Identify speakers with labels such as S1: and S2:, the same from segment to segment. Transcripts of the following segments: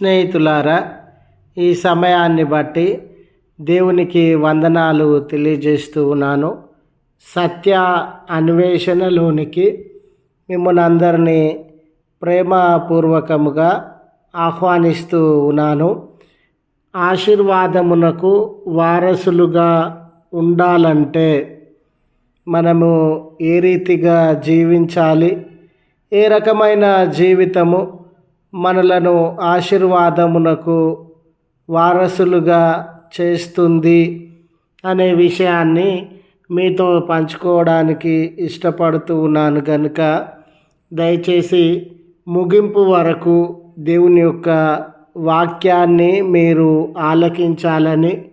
S1: స్నేహితులారా ఈ సమయాన్ని బట్టి దేవునికి వందనాలు తెలియజేస్తూ ఉన్నాను. సత్య అన్వేషణలోనికి మిమ్మల్ని అందరినీ ప్రేమపూర్వకముగా ఆహ్వానిస్తూ ఉన్నాను. ఆశీర్వాదమునకు వారసులుగా ఉండాలంటే మనము ఏ రీతిగా జీవించాలి? ఏ రకమైన జీవితము? మనలను ఆశీర్వాదమునకు వారసులుగా చేస్తుంది అనే విషయాన్ని మీతో పంచుకోవడానికి ఇష్టపడుతూ ఉన్నాను కనుక దయచేసి ముగింపు వరకు దేవుని యొక్క వాక్యాన్ని మీరు ఆలకించాలని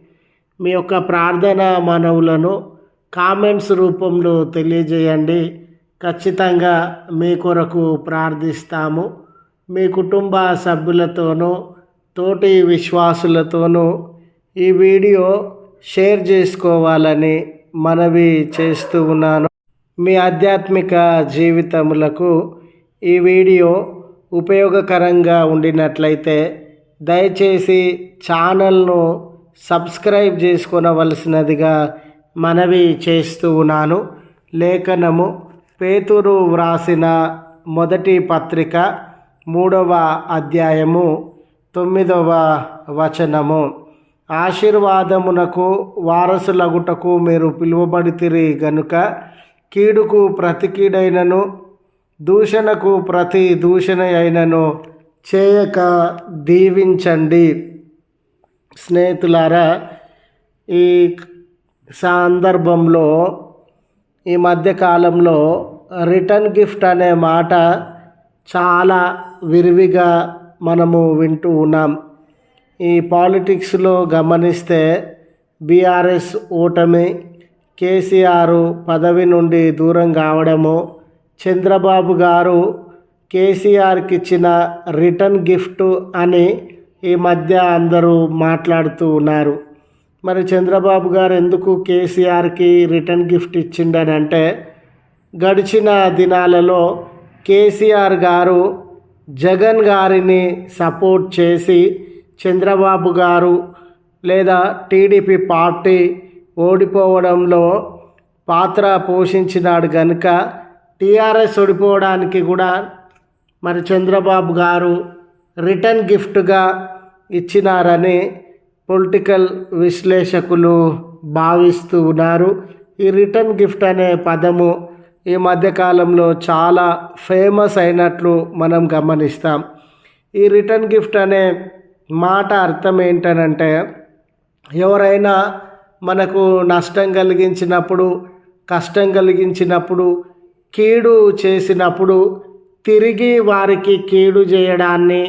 S1: మీ యొక్క ప్రార్థన మనవులను కామెంట్స్ రూపంలో తెలియజేయండి. ఖచ్చితంగా మీ కొరకు ప్రార్థిస్తాము. మీ కుటుంబ సభ్యులతోనూ తోటి విశ్వాసులతోనూ ఈ వీడియో షేర్ చేసుకోవాలని మనవి చేస్తూ ఉన్నాను. మీ ఆధ్యాత్మిక జీవితములకు ఈ వీడియో ఉపయోగకరంగా ఉండినట్లయితే దయచేసి ఛానల్ను సబ్స్క్రైబ్ చేసుకొనవలసినదిగా మనవి చేస్తూ ఉన్నాను. లేఖనము పేతురు వ్రాసిన మొదటి పత్రిక మూడవ అధ్యాయము తొమ్మిదవ వచనము. ఆశీర్వాదమునకు వారసులగుటకు మీరు పిలువబడితిరి గనుక కీడుకు ప్రతి కీడైనను దూషణకు ప్రతి దూషణ అయినను చేయక దీవించండి. స్నేహితులారా ఈ సందర్భంలో ఈ మధ్యకాలంలో రిటర్న్ గిఫ్ట్ అనే మాట చాలా విరివిగా మనము వింటూ ఉన్నాం. ఈ పాలిటిక్స్లో గమనిస్తే బీఆర్ఎస్ ఓటమి కేసీఆర్ పదవి నుండి దూరం కావడము చంద్రబాబు గారు కేసీఆర్కి ఇచ్చిన రిటర్న్ గిఫ్ట్ అని ఈ మధ్య అందరూ మాట్లాడుతూ ఉన్నారు. మరి చంద్రబాబు గారు ఎందుకు కేసీఆర్కి రిటర్న్ గిఫ్ట్ ఇచ్చిండనంటే గడిచిన దినాలలో కేసీఆర్ గారు జగన్ గారిని సపోర్ట్ చేసి చంద్రబాబు గారు లేదా టీడీపీ పార్టీ ఓడిపోవడంలో పాత్ర పోషించినాడు కనుక టీఆర్ఎస్ ఓడిపోవడానికి కూడా మరి చంద్రబాబు గారు రిటర్న్ గిఫ్ట్గా ఇచ్చినారని పొలిటికల్ విశ్లేషకులు భావిస్తూ ఉన్నారు. ఈ రిటర్న్ గిఫ్ట్ అనే పదము ఈ మధ్యకాలంలో చాలా ఫేమస్ అయినట్లు మనం గమనిస్తాం. ఈ రిటర్న్ గిఫ్ట్ అనే మాట అర్థం ఏంటనంటే ఎవరైనా మనకు నష్టం కలిగించినప్పుడు కష్టం కలిగించినప్పుడు కీడు చేసినప్పుడు తిరిగి వారికి కీడు చేయడాన్ని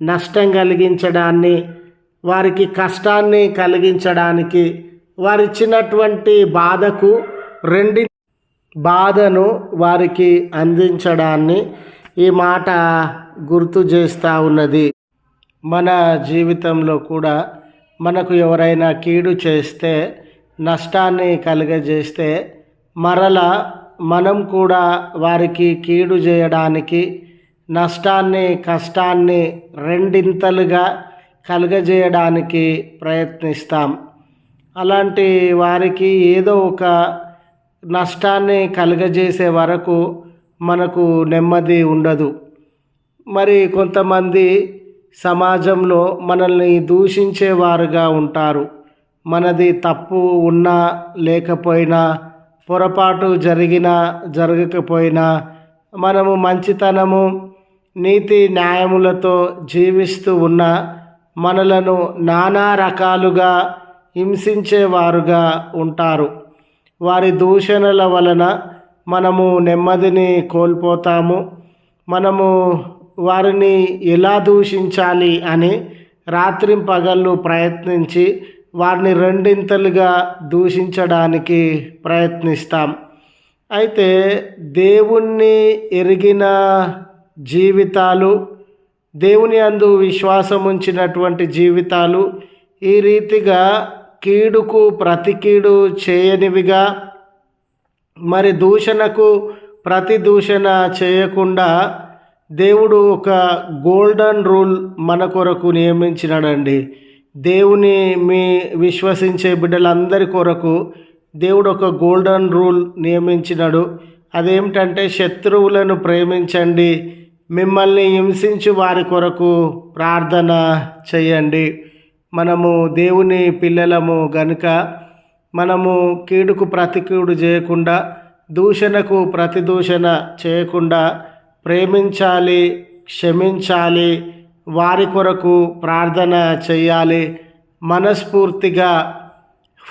S1: నష్టం కలిగించడాన్ని వారికి కష్టాన్ని కలిగించడానికి వారిచ్చినటువంటి బాధకు రెండి బాధను వారికి అందించడాన్ని ఈ మాట గుర్తు చేస్తూ ఉన్నది. మన జీవితంలో కూడా మనకు ఎవరైనా కీడు చేస్తే నష్టాన్ని కలుగజేస్తే మరల మనం కూడా వారికి కీడు చేయడానికి నష్టాన్ని కష్టాన్ని రెండింతలుగా కలుగజేయడానికి ప్రయత్నిస్తాం. అలాంటి వారికి ఏదో ఒక నష్టాన్ని కలుగజేసే వరకు మనకు నెమ్మది ఉండదు. మరి కొంతమంది సమాజంలో మనల్ని దూషించేవారుగా ఉంటారు. మనది తప్పు ఉన్నా లేకపోయినా పొరపాటు జరిగినా జరగకపోయినా మనము మంచితనము నీతి న్యాయములతో జీవిస్తూ ఉన్న మనలను నానా రకాలుగా హింసించేవారుగా ఉంటారు. వారి దూషణల వలన మనము నెమ్మదిని కోల్పోతాము. మనము వారిని ఎలా దూషించాలి అని రాత్రింపగళ్ళు ప్రయత్నించి వారిని రెండింతలుగా దూషించడానికి ప్రయత్నిస్తాం. అయితే దేవుణ్ణి ఎరిగిన జీవితాలు దేవుని అందు విశ్వాసం ఉంచినటువంటి జీవితాలు ఈ రీతిగా కీడుకు ప్రతి కీడు చేయనివిగా మరి దూషణకు ప్రతి దూషణ చేయకుండా దేవుడు ఒక గోల్డెన్ రూల్ మన కొరకు నియమించినాడండి. దేవుని మీ విశ్వసించే బిడ్డలందరి కొరకు దేవుడు ఒక గోల్డెన్ రూల్ నియమించినాడు. అదేమిటంటే శత్రువులను ప్రేమించండి మిమ్మల్ని హింసించి వారి కొరకు ప్రార్థన చేయండి. మనము దేవుని పిల్లలము గనుక మనము కీడుకు ప్రతికీడు చేయకుండా దూషణకు ప్రతిదూషణ చేయకుండా ప్రేమించాలి క్షమించాలి వారి కొరకు ప్రార్థన చేయాలి. మనస్ఫూర్తిగా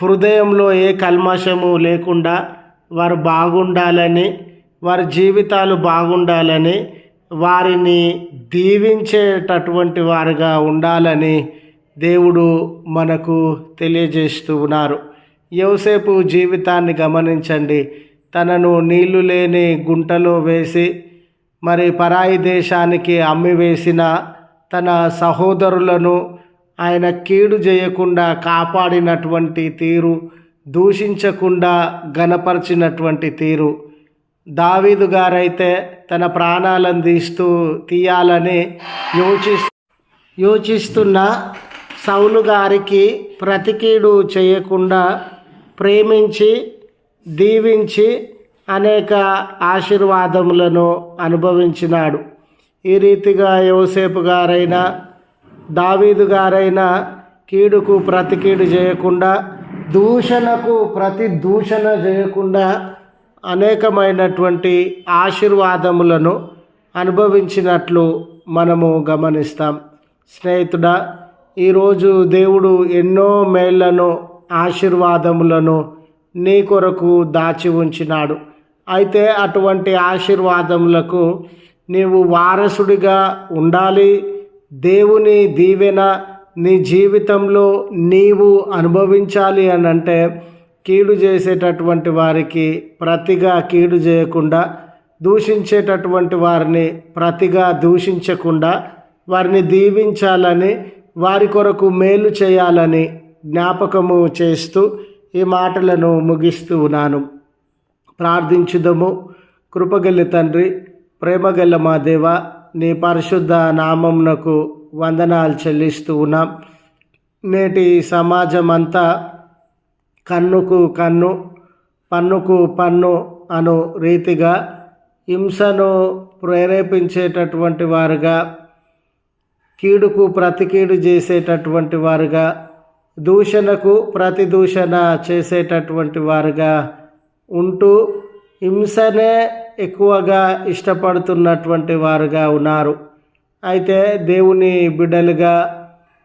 S1: హృదయంలో ఏ కల్మషము లేకుండా వారు బాగుండాలని వారి జీవితాలు బాగుండాలని వారిని దీవించేటటువంటి వారుగా ఉండాలని దేవుడు మనకు తెలియజేస్తూ ఉన్నారు. యోసేపు జీవితాన్ని గమనించండి. తనను నీళ్ళు లేని గుంటలో వేసి మరి పరాయి దేశానికి అమ్మివేసిన తన సహోదరులను ఆయన కీడు చేయకుండా కాపాడినటువంటి తీరు దూషించకుండా గనపరిచినటువంటి తీరు. దావీదు గారైతే తన ప్రాణాలను తీస్తూ తీయాలని యోచి యోచిస్తున్న సౌలు గారికి ప్రతికీడు చేయకుండా ప్రేమించి దీవించి అనేక ఆశీర్వాదములను అనుభవించినాడు. ఈ రీతిగా యోసేపు గారైనా దావీదు గారైనా కీడుకు ప్రతికీడు చేయకుండా దూషణకు ప్రతి దూషణ చేయకుండా అనేకమైనటువంటి ఆశీర్వాదములను అనుభవించినట్లు మనము గమనిస్తాం. స్నేహితుడా ఈరోజు దేవుడు ఎన్నో మేళ్ళను ఆశీర్వాదములను నీ కొరకు దాచి ఉంచినాడు. అయితే అటువంటి ఆశీర్వాదములకు నీవు వారసుడిగా ఉండాలి. దేవుని దీవెన నీ జీవితంలో నీవు అనుభవించాలి అని అంటే కీడు చేసేటటువంటి వారికి ప్రతిగా కీడు చేయకుండా దూషించేటటువంటి వారిని ప్రతిగా దూషించకుండా వారిని దీవించాలని వారి కొరకు మేలు చేయాలని జ్ఞాపకము చేస్తూ ఈ మాటలను ముగిస్తూ ఉన్నాను. ప్రార్థించుదము. కృపగల్లి తండ్రి ప్రేమగల్ల మా దేవ నీ పరిశుద్ధ నామంనకు వందనాలు చెల్లిస్తూ ఉన్నాం. నేటి సమాజం అంతా కన్నుకు కన్ను పన్నుకు పన్ను అను రీతిగా హింసను ప్రేరేపించేటటువంటి వారుగా కీడుకు ప్రతికీడు చేసేటటువంటి వారుగా దూషణకు ప్రతిదూషణ చేసేటటువంటి వారుగా ఉంటూ హింసనే ఎక్కువగా ఇష్టపడుతున్నటువంటి వారుగా ఉన్నారు. అయితే దేవుని బిడ్డలుగా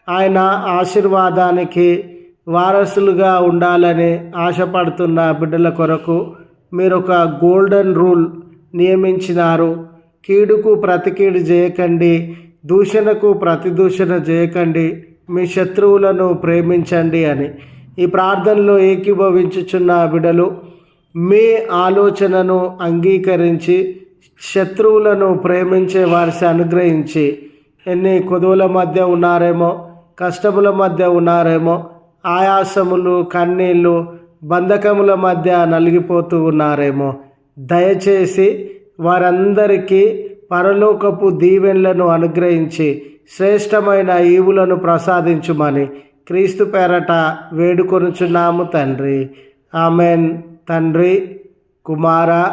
S1: ఆయన ఆశీర్వాదానికి వారసులుగా ఉండాలని ఆశపడుతున్న బిడ్డల కొరకు మీరు ఒక గోల్డెన్ రూల్ నియమించినారు. కీడుకు ప్రతికీడు చేయకండి. దూషణకు ప్రతిదూషణ చేయకండి. మీ శత్రువులను ప్రేమించండి అని ఈ ప్రార్థనలో ఏకీభవించుచున్న బిడలు మీ ఆలోచనను అంగీకరించి శత్రువులను ప్రేమించే వారిని అనుగ్రహించి ఎన్ని కొదువుల మధ్య ఉన్నారేమో కష్టముల మధ్య ఉన్నారేమో ఆయాసములు కన్నీళ్ళు బంధకముల మధ్య నలిగిపోతూ ఉన్నారేమో దయచేసి వారందరికీ పరలోకపు దీవెనలను అనుగ్రహించి శ్రేష్టమైన ఈవులను ప్రసాదించుమని క్రీస్తు పేరట వేడుకొనుచున్నాము తండ్రి. ఆమెన్. తండ్రి కుమార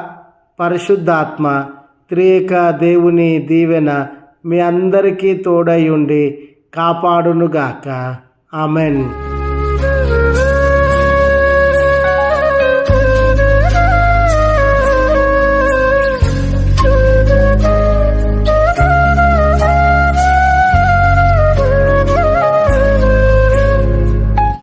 S1: పరిశుద్ధాత్మ త్రియేక దేవుని దీవెన మీ అందరికీ తోడై ఉండి కాపాడునుగాక. ఆమెన్.